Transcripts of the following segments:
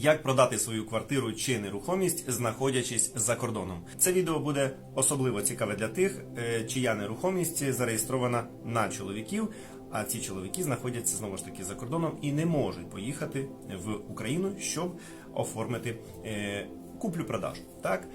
Як продати свою квартиру чи нерухомість, знаходячись за кордоном? Це відео буде особливо цікаве для тих, е, чия нерухомість зареєстрована на чоловіків. А ці чоловіки знаходяться знову ж таки за кордоном і не можуть поїхати в Україну, щоб оформити е, куплю-продажу. Так,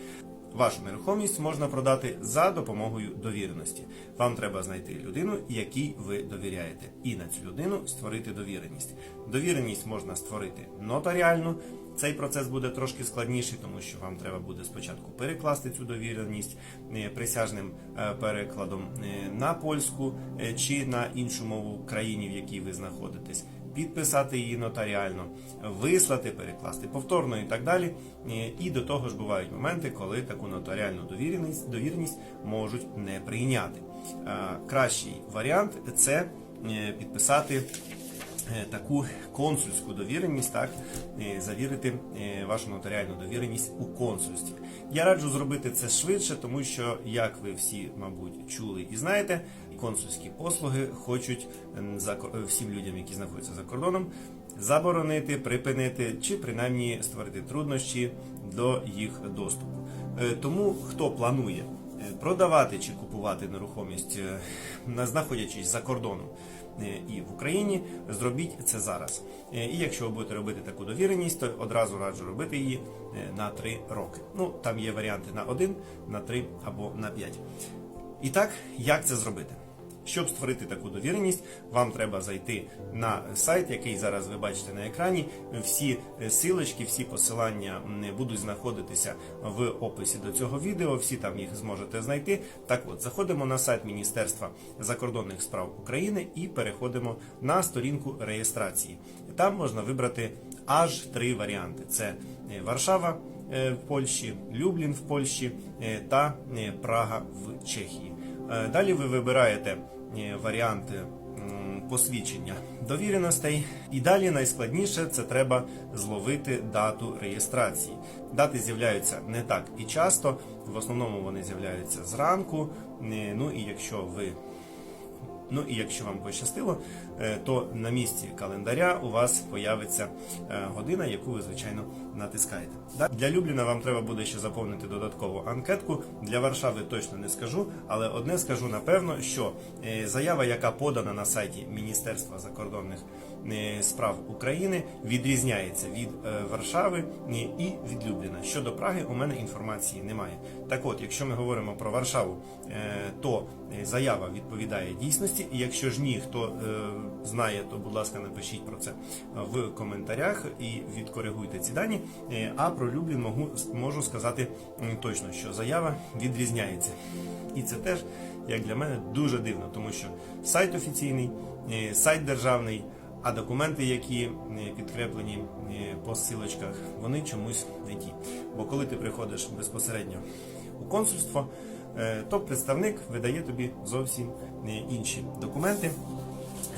Вашу нерухомість можна продати за допомогою довіреності. Вам треба знайти людину, якій ви довіряєте, і на цю людину створити довіреність. Довіреність можна створити нотаріально. Цей процес буде трошки складніший, тому що вам треба буде спочатку перекласти цю довіреність е, присяжним е, перекладом е, на польську чи на іншу мову країні, в якій ви знаходитесь підписати її нотаріально, вислати, перекласти повторно і так далі. І до того ж бувають моменти, коли таку нотаріальну довіреність, довіреність можуть не прийняти. Кращий варіант це підписати. Е, Таку консульську довіреність, так е, завірити е, вашу нотаріальну довіреність у консульстві. Я раджу зробити це швидше, тому що, як ви всі, мабуть, чули і знаєте, консульські послуги хочуть за всім людям, які знаходяться за кордоном, заборонити, припинити чи принаймні створити труднощі до їх доступу. Тому хто планує продавати чи купувати нерухомість, е, знаходячись за кордоном е, і в Україні, зробіть це зараз. Е, І якщо ви будете робити таку довіреність, то одразу раджу робити її е, на 3 роки. Ну там є варіанти на 1, на 3 або на 5. І так, як це зробити? Щоб створити таку довіреність, вам треба зайти на сайт, який зараз ви бачите на екрані. Всі е, силочки, всі посилання будуть знаходитися в описі до цього відео. Всі там їх зможете знайти. Так от, заходимо на сайт Міністерства закордонних справ України і переходимо на сторінку реєстрації. Там можна вибрати аж три варіанти: це е, Варшава е, в Польщі, Люблін в Польщі та Прага в Чехії. Далі ви вибираєте варіанти посвідчення довіреностей. І далі найскладніше це треба зловити дату реєстрації. Дати з'являються не так і часто. В основному вони з'являються зранку. Е, Ну і якщо ви Ну і якщо вам пощастило, е, то на місці календаря у вас появиться е, година, яку ви звичайно натискаєте. Для Любліна вам треба буде ще заповнити додаткову анкетку. Для Варшави точно не скажу, але одне скажу напевно, що е, заява, яка подана на сайті Міністерства закордонних справ України, відрізняється від Варшави і від Любліна. Щодо Праги, у мене інформації немає. Так от, якщо ми говоримо про Варшаву, то заява відповідає дійсності. І якщо ж ні, хто е, знає, то будь ласка, напишіть про це в коментарях і відкоригуйте ці дані. Е, А про Люблін можу, можу сказати точно, що заява відрізняється. І це теж, як для мене, дуже дивно, тому що сайт офіційний, е, сайт державний. А документи, які е, підкреплені е, по ссилочках, вони чомусь не ті. Бо коли ти приходиш безпосередньо у консульство, е, то представник видає тобі зовсім е, інші документи.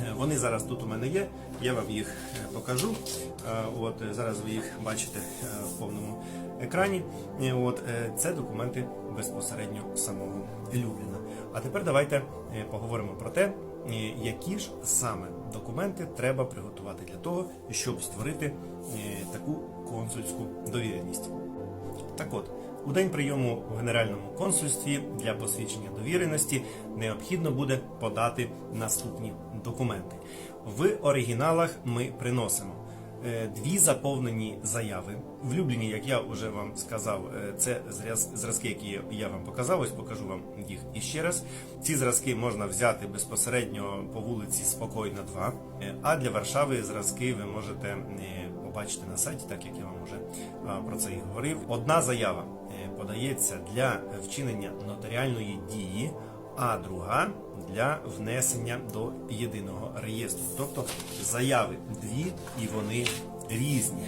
Е, Вони зараз тут у мене є, я вам їх е, покажу. Е, От е, зараз ви їх бачите е, в повному екрані. Е, От е, це документи безпосередньо самого Любліна. А тепер давайте е, поговоримо про те, е, які ж саме документи треба приготувати для того, щоб створити е, таку консульську довіреність. Так от, у день прийому в Генеральному консульстві для посвідчення довіреності необхідно буде подати наступні документи. В оригіналах ми приносимо е, дві заповнені заяви. В Любліні, як я вже вам сказав, е, це зраз- зразки, які я вам показав. Ось покажу вам їх іще раз. Ці зразки можна взяти безпосередньо по вулиці Спокойна 2. Е, А для Варшави зразки ви можете побачити на сайті, так як я вам вже про це і говорив. Одна заява подається для вчинення нотаріальної дії, а друга для внесення до єдиного реєстру. Тобто заяви дві і вони різні.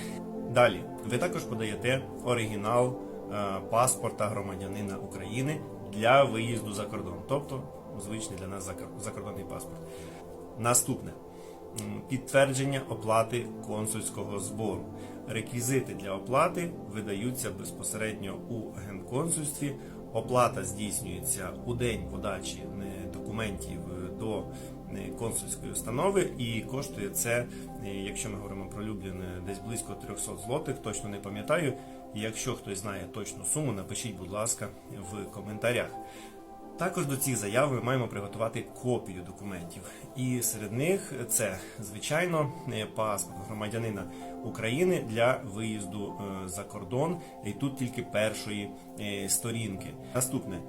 Далі ви також подаєте оригінал е, паспорта громадянина України для виїзду за кордон, тобто звичний для нас закордонний паспорт. Наступне підтвердження оплати консульського збору. Реквізити для оплати видаються безпосередньо у генконсульстві. Оплата здійснюється у день подачі е, документів е, до е, консульської установи, і коштує це, якщо ми говоримо про Люблін, десь близько 300 злотих, точно не пам'ятаю. Якщо хтось знає точну суму, напишіть, будь ласка, в коментарях. Також до цих заяв ми маємо приготувати копію документів. І серед них це, звичайно, е, паспорт громадянина України для виїзду е, за кордон. І тут тільки першої е, сторінки. Наступне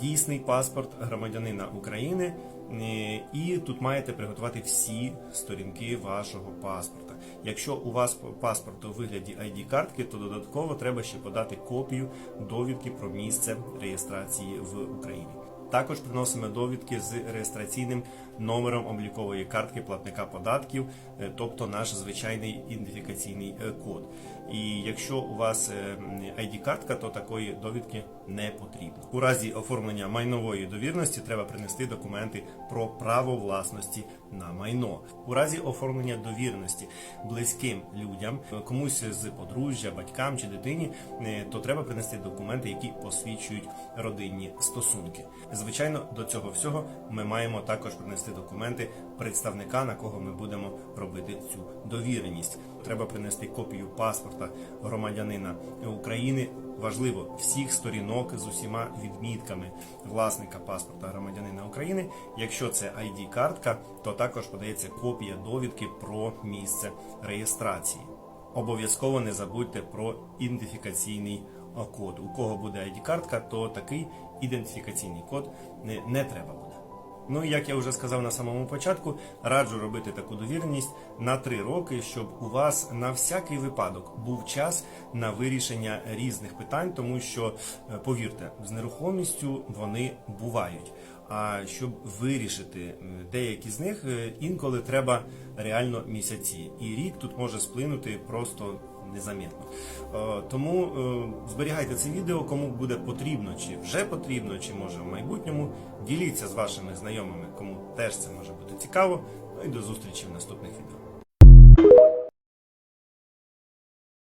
дійсний паспорт громадянина України. е, І тут маєте приготувати всі сторінки вашого паспорта. Якщо у вас паспорт у вигляді ID-картки, то додатково треба ще подати копію довідки про місце реєстрації в Україні. Також приносимо довідки з реєстраційним номером облікової картки платника податків, е, тобто наш звичайний ідентифікаційний е, код. І якщо у вас е, ID-картка, то такої довідки не потрібно. У разі оформлення майнової довірності треба принести документи про право власності на майно. У разі оформлення довіреності близьким людям, комусь з подружжя, батькам чи дитині, е, то треба принести документи, які посвідчують родинні стосунки. Звичайно, до цього всього ми маємо також принести документи представника, на кого ми будемо робити цю довіреність. Треба принести копію паспорта громадянина України. Важливо всіх сторінок з усіма відмітками власника паспорта громадянина України. Якщо це ID-картка, то також подається копія довідки про місце реєстрації. Обов'язково не забудьте про ідентифікаційний код. У кого буде ID-картка, то такий ідентифікаційний код не треба буде. Ну і як я вже сказав на самому початку, раджу робити таку довіреність на три роки, щоб у вас на всякий випадок був час на вирішення різних питань, тому що е, повірте, з нерухомістю вони бувають. А щоб вирішити е, деякі з них, е, інколи треба реально місяці, і рік тут може сплинути просто незамітно. Е, Тому е, зберігайте це відео, кому буде потрібно, чи вже потрібно, чи може в майбутньому. Діліться з вашими знайомими, кому теж це може бути цікаво. Ну і до зустрічі в наступних відео.